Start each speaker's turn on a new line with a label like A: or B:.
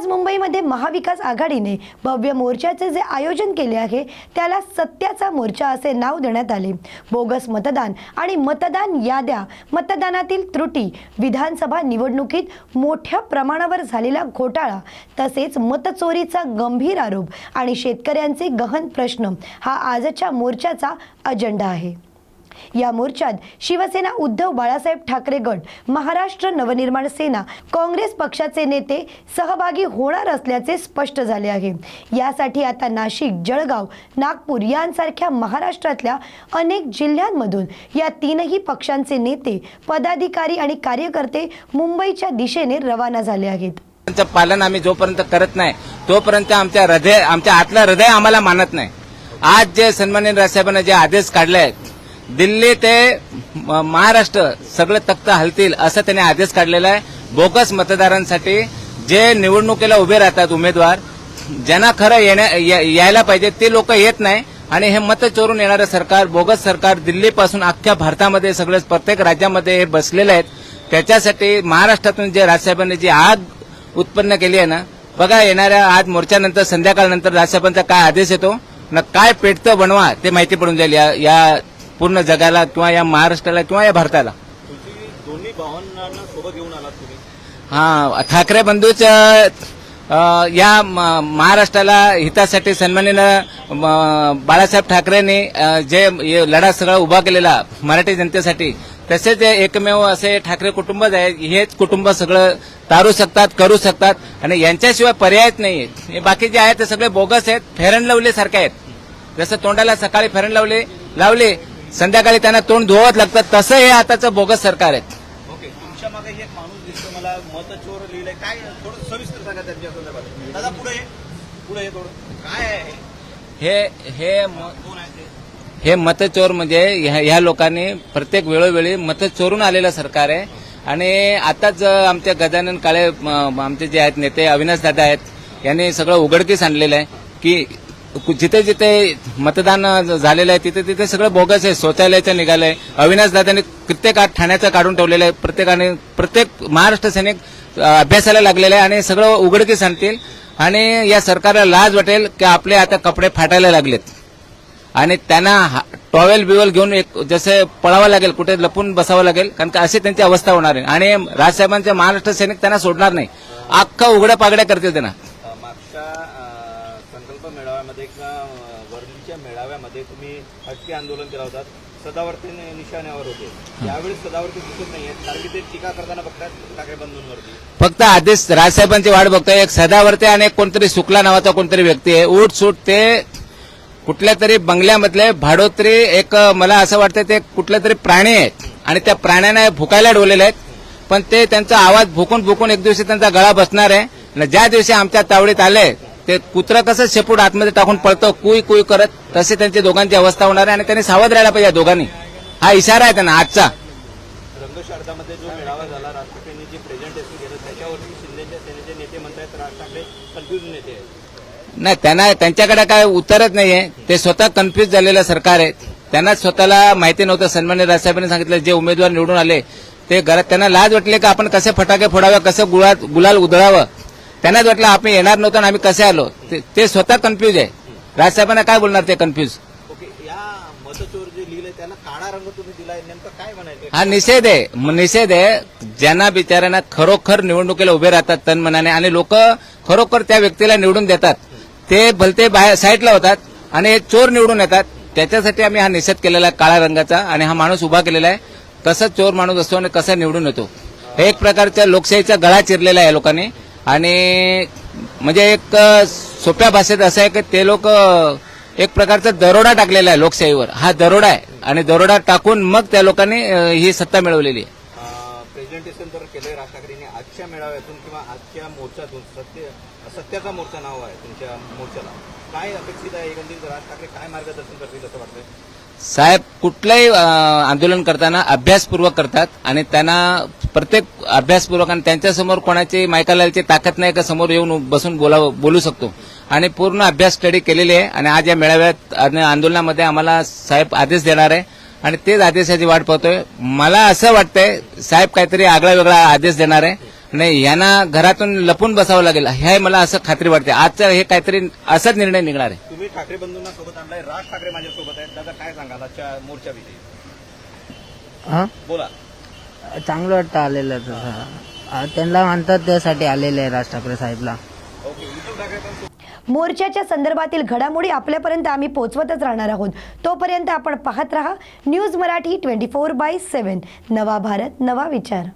A: आज मुंबईमध्ये महाविकास आघाडीने भव्य मोर्चाचे जे आयोजन केले आहे त्याला सत्याचा मोर्चा असे नाव देण्यात आले. बोगस मतदान आणि मतदान याद्या मतदानातील त्रुटी विधानसभा निवडणुकीत मोठ्या प्रमाणावर झालेला घोटाळा तसेच मतचोरीचा गंभीर आरोप आणि शेतकऱ्यांचे गहन प्रश्न हा आजच्या मोर्चाचा अजेंडा आहे. या मोर्चात शिवसेना उद्धव बाळासाहेब ठाकरे गट महाराष्ट्र नवनिर्माण सेना काँग्रेस पक्षाचे नेते सहभागी होणार असल्याचे स्पष्ट झाले आहे. यासाठी आता नाशिक जळगाव नागपूर यांसारख्या महाराष्ट्रातल्या अनेक जिल्ह्यांमधून या तीनही पक्षांचे नेते पदाधिकारी आणि कार्यकर्ते मुंबईच्या दिशेने रवाना झाले आहेत.
B: त्यांचं पालन आम्ही जोपर्यंत करत नाही तोपर्यंत आमच्या हृदय आमच्या आतलं हृदय आम्हाला मानत नाही. आज जे सन्माननीय राजसाहेबांनी जे आदेश काढले आहेत दिल्ली ते म- महाराष्ट्र सगळे तख्त हलतील असं त्यांनी आदेश काढलेला आहे. बोगस मतदारांसाठी जे निवडणुकीला उभे राहतात उमेदवार ज्यांना खरं येण्या- या- यायला पाहिजे ते लोक येत नाही. आणि हे मत चोरून येणारं सरकार बोगस सरकार दिल्लीपासून अख्ख्या भारतामध्ये सगळे प्रत्येक राज्यामध्ये हे बसलेलं आहेत. त्याच्यासाठी महाराष्ट्रातून जे राजसाहेबांनी जी आग उत्पन्न केली आहे ना बघा येणाऱ्या आज मोर्चानंतर संध्याकाळनंतर राजसाहेबांचा काय आदेश येतो? ना काय पेटतं बनवा ते माहिती पडून जाईल. या- या पूर्ण जगाला किंवा या महाराष्ट्राला किंवा या भारताला.
C: दोन्ही सोबत घेऊन आलात तुम्ही.
B: हा ठाकरे बंधूच्या अ, या महाराष्ट्राला हितासाठी सन्माननीय म, बाळासाहेब ठाकरेंनी जे लढा सगळा उभा केलेला मराठी जनतेसाठी तसेच एकमेव असे ठाकरे कुटुंबच आहे हेच कुटुंब सगळं तारू शकतात करू शकतात आणि यांच्याशिवाय पर्यायच नाही हे बाकी जे आहेत ते सगळे बोगस आहेत फेरन लवले सारखे आहेत. जसं तोंडाला सकाळी फेरन लावले लावले संध्याकाळी त्यांना तोंड धुवत लागतात तसं हे आताचं बोगस सरकार आहे.
C: ओके तुमच्या मागे एक माणूस दिसतो मला मतचोर लिहिलंय. काय थोडं सविस्तर सांगा त्यांच्या संदर्भात. दादा पुढे ये. पुढे ये थोडं. काय आहे हे?
B: हे हे म-
C: कोण आहे ते?
B: हे मतचोर म्हणजे ह्या ह्या लोकांनी प्रत्येक वेळोवेळी मत चोरून आलेलं सरकार आहे. आणि आताच आमच्या गजानन काळे म- आमचे जे आहेत नेते अविनाश दादा आहेत यांनी सगळं उघडकीस आणलेलं आहे की जिथे जिथे मतदान झालेलं आहे तिथे तिथे सगळं बोगस आहे शौचालयाचं निघालंय. अविनाश दादाने कित्येक आठ ठाण्याचं काढून ठेवलेलं आहे. प्रत्येकाने प्रत्येक महाराष्ट्र सैनिक अभ्यासाला लागलेलं आहे आणि सगळं उघडकीस आणतील. आणि या सरकारला लाज वाटेल की आपले आता कपडे फाटायला लागलेत. आणि त्यांना हा- टॉवेल बिवेल घेऊन एक जसे पळावं लागेल कुठे लपून बसावं लागेल कारण का अशी त्यांची अवस्था होणार आहे. आणि राजसाहेबांचे महाराष्ट्र सैनिक त्यांना सोडणार नाही. अख्खा उघड्या पागड्या करतील त्यांना.
C: हटके आंदोलन केलं होतात निशाण्यावर होते. यावेळी सदावर्ती दिसत नाहीये कारण की ते टीका करताना बघतात ठाकरे बंधूंवरती.
B: फक्त आधीच राजसाहेबांची वाट बघतोय. एक सदावर्ते आणि एक कोणतरी शुक्ला नावाचा कोणतरी व्यक्ती आहे. उठ सूट ते कुठल्या तरी बंगल्यामधले भाडोत्री एक मला असं वाटतं ते कुठले तरी प्राणी आहेत. आणि त्या प्राण्यांना भुकायला डोलेले आहेत. पण ते त्यांचा आवाज भुकून भुकून एक दिवशी त्यांचा गळा बसणार आहे. आणि ज्या दिवशी आमच्या तावडीत आले ते कुत्र कसं शेपूट आतमध्ये टाकून पळतं कुई कुई करत तसे त्यांची दोघांची अवस्था होणार आहे आणि त्यांनी सावध राहायला पाहिजे दोघांनी. हा इशारा आहे त्यांना आजचा.
C: रंगशारदामध्ये जो मेळावा झाला राज ठाकरेंनी जे प्रेझेंटेशन केलं त्याच्यावरती शिंदेच्या सेनेचे नेते म्हणतायत राज ठाकरे कन्फ्युज नेते आहेत.
B: नाही त्यांना त्यांच्याकडे काय उत्तरच नाहीये. ते स्वतः कन्फ्युज झालेलं सरकार आहे. त्यांना स्वतःला माहिती नव्हतं. सन्मान्य राजसाहेबांनी सांगितलं जे उमेदवार निवडून आले ते घरात त्यांना लाज वाटले की? आपण कसे फटाके फोडावे कसं गुळात गुलाल उधळावं? त्यांनाच वाटलं आपण येणार नव्हतं आणि आम्ही कसे आलो? ते- ते स्वतः कन्फ्युज आहे. राजसाहेबांना काय बोलणार ते कन्फ्युज
C: ओके या मतचोर जे लिहिलंय त्याला काळा रंग तुम्ही दिलाय नेमकं काय म्हणायचं
B: हा निषेध आहे. निषेध आहे ज्यांना बिचाऱ्यांना खरोखर निवडणुकीला उभे राहतात तनमनाने आणि लोक खरोखर त्या व्यक्तीला निवडून देतात. ते भलते बाहेर साईडला होतात आणि चोर निवडून येतात. त्याच्यासाठी आम्ही हा निषेध केलेला आहे काळ्या रंगाचा आणि हा माणूस उभा केलेला आहे. कसा चोर माणूस असतो आणि कसा निवडून येतो? हे एक प्रकारच्या लोकशाहीचा गळा चिरलेला आहे या लोकांनी. आणि म्हणजे एक सोप्या भाषेत असं आहे की ते लोक एक प्रकारचा दरोडा टाकलेला आहे लोकशाहीवर. हा दरोडा आहे. आणि दरोडा टाकून मग त्या लोकांनी ही सत्ता मिळवलेली आहे.
C: प्रेझेंटेशन तर केलंय राज ठाकरेंनी आजच्या मेळाव्यातून किंवा आजच्या मोर्चातून. सत्य सत्याचा मोर्चा नाव आहे तुमच्या मोर्चाला. काय अपेक्षित आहे एकंदरीत? राज ठाकरे काय मार्गदर्शन करतील असं वाटतंय?
B: साहेब कुठलंही आंदोलन करताना अभ्यासपूर्वक करतात आणि त्यांना प्रत्येक अभ्यासपूर्वक आणि त्यांच्यासमोर कोणाची मायकालालची ताकद नाही का समोर येऊन बसून बोला बोलू शकतो. आणि पूर्ण अभ्यास स्टडी केलेली आहे आणि आज या मेळाव्यात आणि आंदोलनामध्ये आम्हाला साहेब आदेश देणार आहे. आणि तेच आदेशाची वाट पाहतोय. मला असं वाटतंय साहेब काहीतरी आगळा वेगळा आदेश देणार आहे. नाही यांना घरातून लपून बसावं लागेल हे मला असं खात्री वाटते. आजचं हे काहीतरी असाच निर्णय निघणार आहे.
C: तुम्ही ठाकरे बंधूंना सोबत आणलाय राज ठाकरे माझ्यासोबत आहेत. दादा काय सांगाल आजच्या मोर्चाविषयी?
D: हा?
C: बोला.
D: चांगलं वाटतं आलेलं तसं त्यांना म्हणतात त्यासाठी आलेले आहे राज ठाकरे साहेबला.
A: मोर्चाच्या संदर्भातील घडामोडी आपल्यापर्यंत आम्ही पोहोचवतच राहणार आहोत. तोपर्यंत आपण पाहत रहा news Marathi twenty four by seven. नवा भारत नवा विचार.